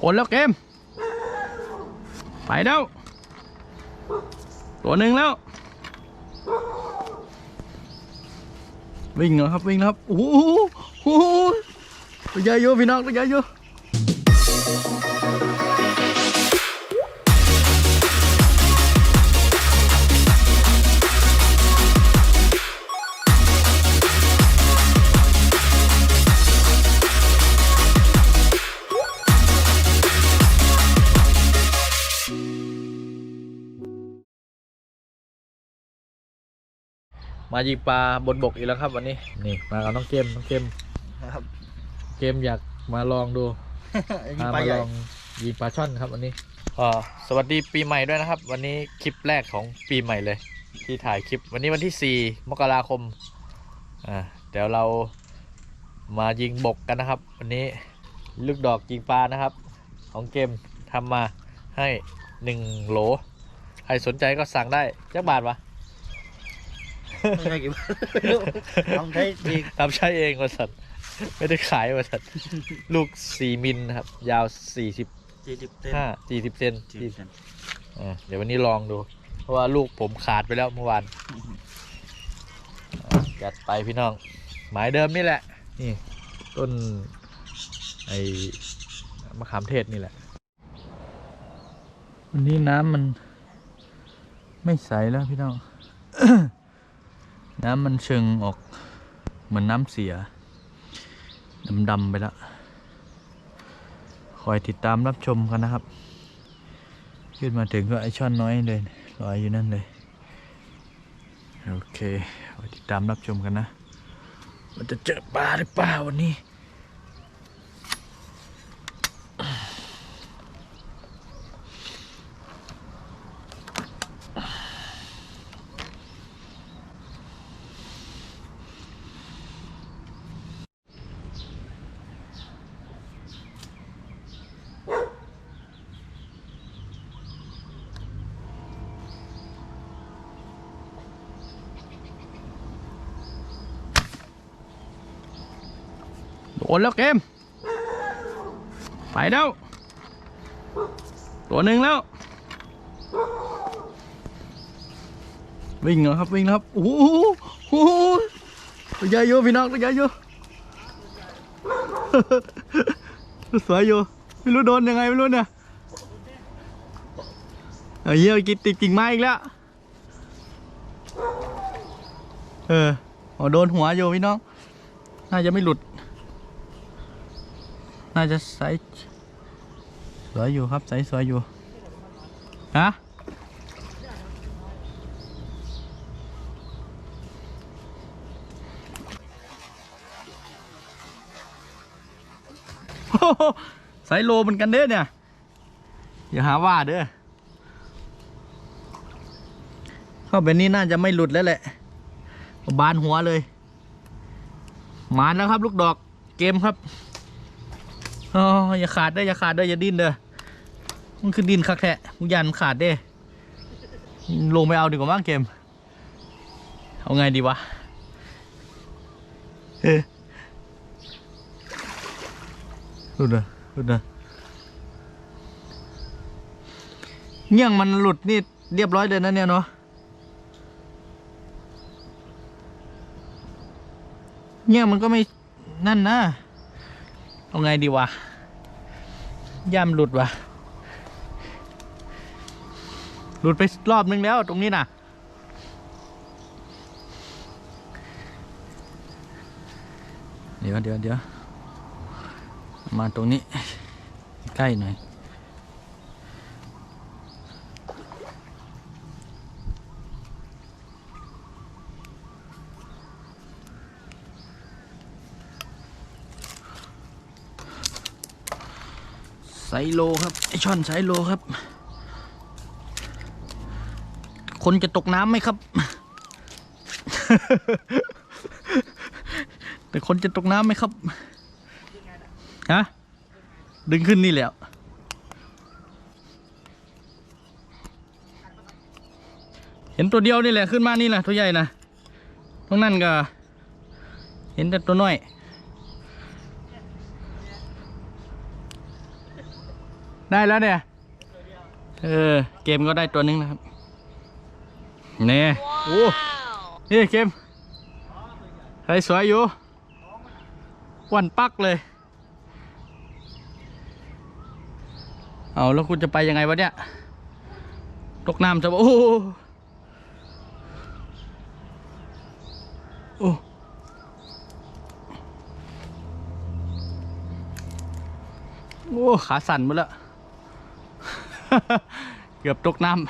โดนแล้วเกม ไปแล้ว ตัวหนึ่งแล้ว วิ่งแล้วครับวิ่งแล้วครับ โอ้โหโอ้โหตัวใหญ่เยอะพี่น้องตัวใหญ่เยอะ มายิงปลาบนบกอีกแล้วครับ วันนี้นี่มากับน้องเกมน้องเกมครับเกมอยากมาลองดูยิงพาปลามาใหลญ่องยิงปลาช่อนครับวันนี้ก็สวัสดีปีใหม่ด้วยนะครับ วันนี้คลิปแรกของปีใหม่เลย ที่ถ่ายคลิปวันนี้วันที่ 4 มกราคมอ่าเดี๋ยวเรามายิงบกกันนะครับ วันนี้ลูกดอกยิงปลานะครับ ของเกมทำมาให้หนึ่งโหล ใครสนใจก็สั่งได้จักบาทวะ ไม่ใช่กี่บาทไม่รู้ทำใช้จริงทำใช้เองบริษัทไม่ได้ขายบริษัทลูก4มิลนะครับ ยาว45สี่สิบเซน40เซนสี่สิบเซนอ่าเดี๋ยววันนี้ลองดู เพราะว่าลูกผมขาดไปแล้วเมื่อวานอ่าจัดไปพี่น้อง หมายเดิมนี่แหละ นี่ต้นไอ้มะขามเทศนี่แหละ วันนี้น้ำมันไม่ใสแล้วพี่น้อง น้ำมันเชิงออกเหมือนน้ำเสียดำๆไปแล้วคอยติดตามรับชมกันนะครับ ขึ้นมาถึงก็ไอช่อนน้อยเลยลอยอยู่นั่นเลย โอเคคอยติดตามรับชมกันนะ มันจะเจอปลาหรือเปล่าวันนี้ โดนแล้วเกม ไปแล้ว ตัวหนึ่งแล้ว วิ่งแล้วครับวิ่งครับ โอ้โหโอ้โหตัวใหญ่ยู่พี่น้องตัวใหญ่ยู่สวยอยู่ไม่รู้โดนยังไงไม่รู้เนี่ยเอาเยี่ยกินติดกิ่งไม้อีกแล้ว เอออ๋อโดนหัวอยู่พี่น้อง น่าจะไม่หลุด น่าจะใสสวยอยู่ครับใสสวยอยู่ฮะโอ้โลเหมือนกันเด้เนี่ยอย่าหาว่าเด้อเข้าแบบนี้น่าจะไม่หลุดแล้วแหละ บานหัวเลยมาแล้วครับ ลูกดอกเกมครับ อ๋ออย่าขาดเด้ออย่าขาดเด้ออย่าดิ้นเด้อมันคือดินคักแท้กูยันมันขาดเด้ ลงไปเอาดีกว่ามั้งเกม เอาไงดีวะเฮ้หลุดเลยหลุดเลยเงี้ยงมันหลุดนี่เรียบร้อยเลยนะเนี่ยเนาะเนี่ยมันก็ไม่นั่นนะ เอาไงดีวะ ย่ำหลุดวะ หลุดไปรอบนึงแล้วตรงนี้น่ะ เดี๋ยวเดี๋ยวเดี๋ยวมาตรงนี้ ใกล้หน่อย ไซโลครับไอช่อนไซโลครับ คนจะตกน้ำไหมครับ แต่คนจะตกน้ำไหมครับฮะดึงขึ้นนี่แหล้วเห็นตัวเดียวนี่แหละขึ้นมานี่แหละตัวใหญ่นะตรงนั้นก็ เห็นแต่ตัวน้อย ได้แล้วเนี่ย เออ เกมก็ได้ตัวหนึงนะครับ เนี่ยโอ้นี่เกมใครสวยอยู่อ้วันปักเลย เอาแล้วคุณจะไปยังไงวะเนี่ย ตกน้ำจะโอ้โหโอ้โอ้ขาสั่นหมดแล้ว เกือบตกน้ำ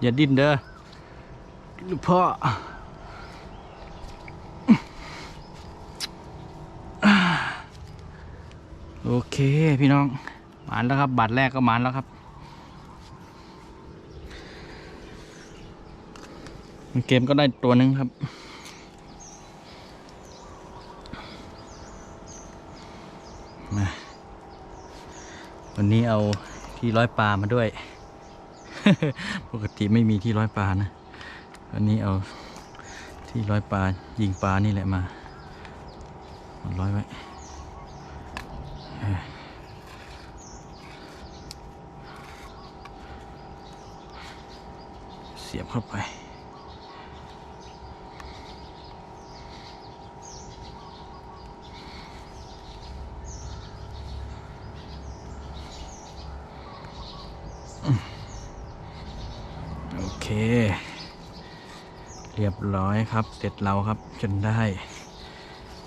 อย่าดิ้นเด้อลูกพ่อโอเคพี่น้องหมานแล้วครับ บาทแรกก็หมานแล้วครับ เกมก็ได้ตัวหนึ่งครับ มาวั นนี้เอาที่ร้อยปลามาด้วย ปกติไม่มีที่ร้อยปลานะ วันนี้เอาที่ร้อยปลายิงปลานี่แหละมาร้อยไว้เสียบเข้าไป เคเรียบร้อยครับ เสร็จเราครับจนได้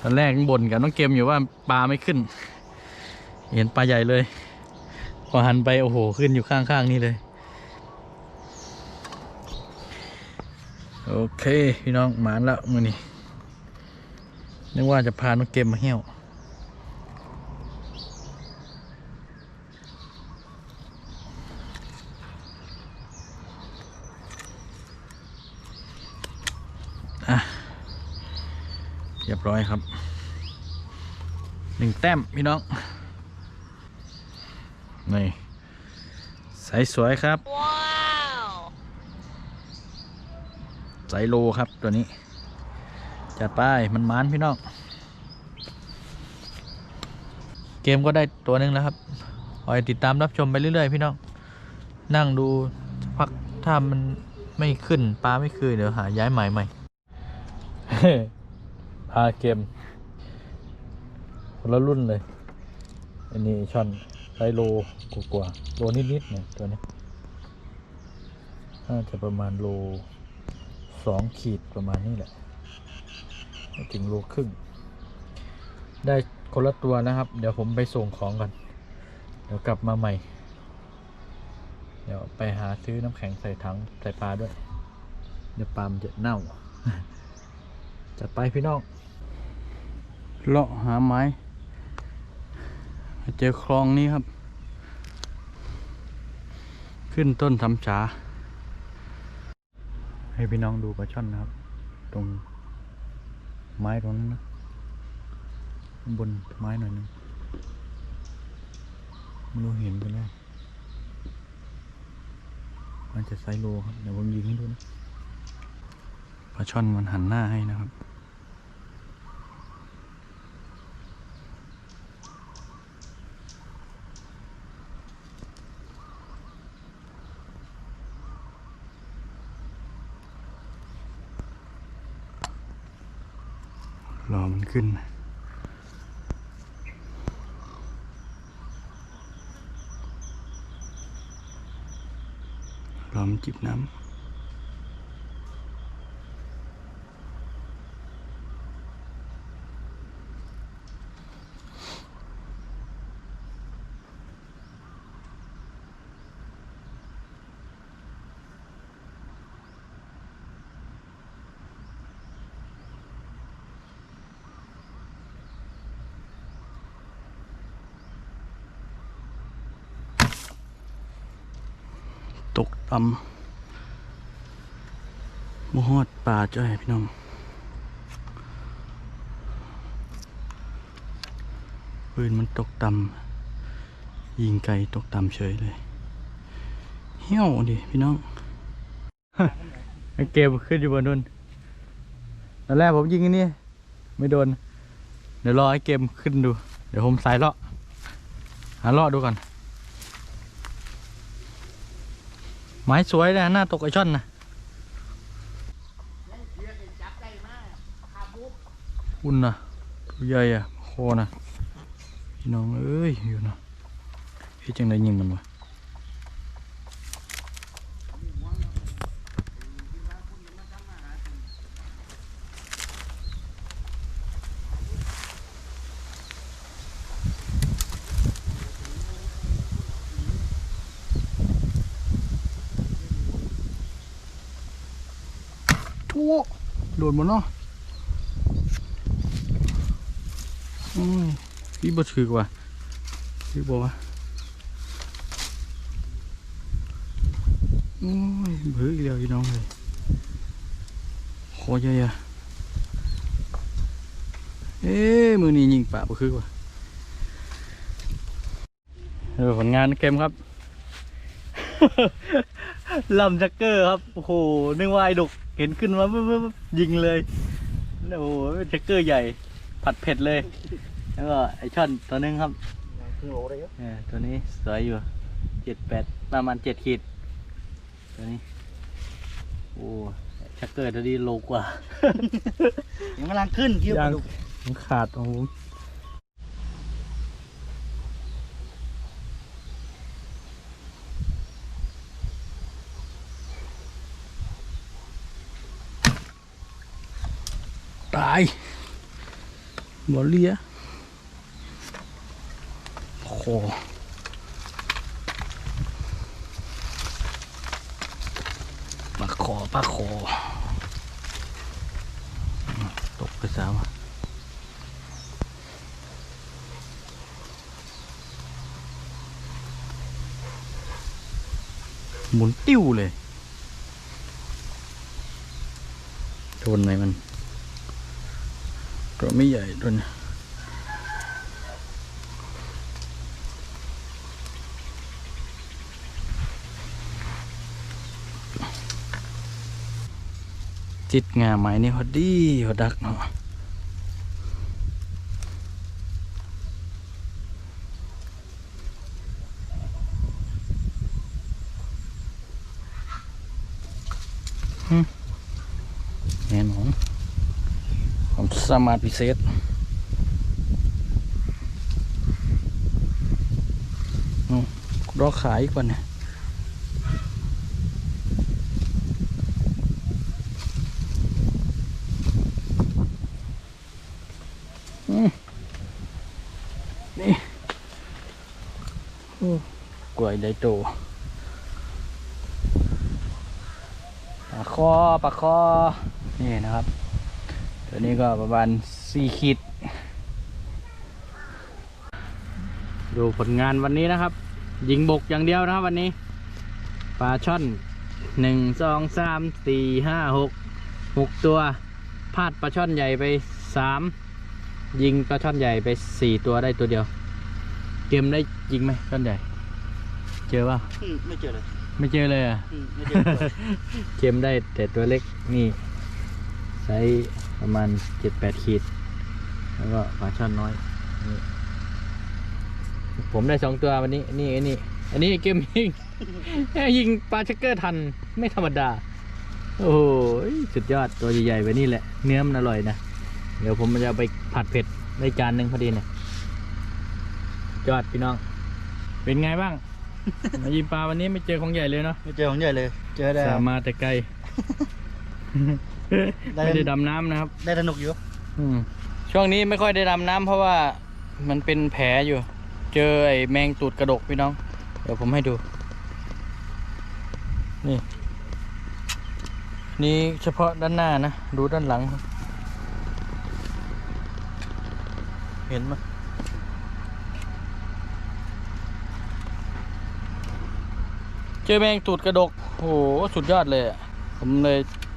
ตอนแรกยังบ่นกับน้องเกมอยู่ว่าปลาไม่ขึ้น เห็นปลาใหญ่เลย พอหันไปโอ้โหขึ้นอยู่ข้างๆนี่เลย โอเค พี่น้องหมานแล้วมือนี่นึกว่าจะพาน้องเกมมาเหี้ยว เรียบร้อยครับหนึ่งแต้มพี่น้อง นี่ใสสวยครับไซโลครับตัวนี้ จัดไปมันมานพี่น้อง เกมก็ได้ตัวหนึ่งแล้วครับคอยติดตามรับชมไปเรื่อย ๆ พี่น้อง นั่งดูสักพักถ้ามันไม่ขึ้นปลาไม่คืนเดี๋ยวหาย้ายหมายใหม่ พาเกมคนละรุ่นเลย อันนี้ช่อนไซโลกว่าโลนิดๆเนี่ยตัวนี้น่าจะประมาณโลสองขีดประมาณนี้แหละถึงโลครึ่ง ได้คนละตัวนะครับ เดี๋ยวผมไปส่งของกันเดี๋ยวกลับมาใหม่ เดี๋ยวไปหาซื้อน้ำแข็งใส่ถังใส่ปลาด้วย เดี๋ยวปลามจะเน่า จัดไปพี่น้อง เลาะหาไม้เจอคลองนี้ครับ ขึ้นต้นทำฉา ให้พี่น้องดูปลาช่อนนะครับ ตรงไม้ตรงนั้นนะข้างบนไม้หน่อยหนึงไม่รู้เห็นกันแล้วมันจะไซโลครับ เดี๋ยวผมยิงให้ดูนะปลาช่อนมันหันหน้าให้นะครับ รอมัน ขึ้นรอมจิบน้ำ ตกต่ำมหอดป่าจ้อยพี่น้องปืนมันตกต่ำยิงไกลตกต่ำเฉยเลยเหี้ยวดิพี่น้องเกมขึ้นอยู่บนนู้นตอนแรกผมยิงอันนี้ไม่โดน เดี๋ยวรอให้เกมขึ้นดู เดี๋ยวผมสายเลาะหาเลาะดูก่อน ไม้สวยนะหน้าตกไอช่อนนะอุ่นนะตัวใหญ่อะคอนะพี่น้องเอ้ยอยู่นะเฮ้ยจังได้ยิงมันวะ โดนมันเนาะโอ้ยพี่บ่ถือกว่าพี่บอกว่าโอ้ยเบื่ออีกแล้วพี่น้องเลยคอใหญ่อะเอ๊ะมือนี้ยิงปะบ่คือว่าเออผลงานเกมครับลำจักเกอร์ครับ โอ้โห นึกว่าไอ้ดก เห็นขึ้นมาปุ๊บปุ๊บปุ๊บยิงเลยโอ้โหเป็นจักเกอร์ใหญ่ ผัดเผ็ดเลย แล้วก็ไอช่อนตัวนึงครับคือโอ้ได้เยอะเออตัวนี้สวยอยู่เจ็ดแปดประมาณเจ็ดขีด ตัวนี้ โอ้ชักเกอร์ตัวนี้โลกว่า ยังกำลังขึ้นคิ้วยัปงลาดุกผมขาดของผมายบอลเลียโอ้โหปลาคอปลาคอตกไปสามะหมุนติ้วเลยโดนไหมมัน ตัวไม่ใหญ่ตัวนี้จิตงาไม้นี่พอดีพอดักเนาะหึแน่นอน ควา มามารถพิเศษ รอขายกว่าเนี่ยนี่โอ้กล้วยได้โตปลาคอปลาคอ นี่นะครับ ตัวนี้ก็ประมาณสี่ขีด ดูผลงานวันนี้นะครับ ยิงบกอย่างเดียวนะครับวันนี้ ปลาช่อนหนึ่งสองสามสี่ห้าหกหกตัว พลาดปลาช่อนใหญ่ไปสามยิงปลาช่อนใหญ่ไปสี่ตัวได้ตัวเดียว เกมได้ยิงไหมช่อนใหญ่ เจอป่ะอืมไม่เจอเลยไม่เจอเลยอะ อืมไม่เจอเลย เกมได้แต่ตัวเล็กนี่ไซส์ ประมาณเจ็ดแปดขีด แล้วก็ปลาช่อนน้อยนี่ผมได้สองตัววันนี้ นี่ไอ้นี่อันนี้เกมยิง ยิงปลาชักเกอร์ทันไม่ธรรมดา โอ้โหสุดยอดตัวใหญ่ๆแบบนี้แหละ เนื้อมันอร่อยนะ เดี๋ยวผมจะเอาไปผัดเผ็ดได้จานหนึ่งพอดีเนี่ยยอดพี่น้อง เป็นไงบ้าง มายิงปลาวันนี้ไม่เจอของใหญ่เลยเนาะไม่เจอของใหญ่เลย เจอได้สามมาแต่ไกล ได้ไม่ได้ดำน้ำนะครับ ได้สนุกอยู่อืมช่วงนี้ไม่ค่อยได้ดำน้ำเพราะว่ามันเป็นแผลอยู่ เจอไอ้แมงตูดกระดกพี่น้อง เดี๋ยวผมให้ดู นี่ นี่เฉพาะด้านหน้านะ ดูด้านหลัง เห็นไหมยเจอแมงตูดกระดกโอ้โหสุดยอดเลยอะผมเลย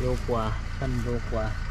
罗华，真罗华。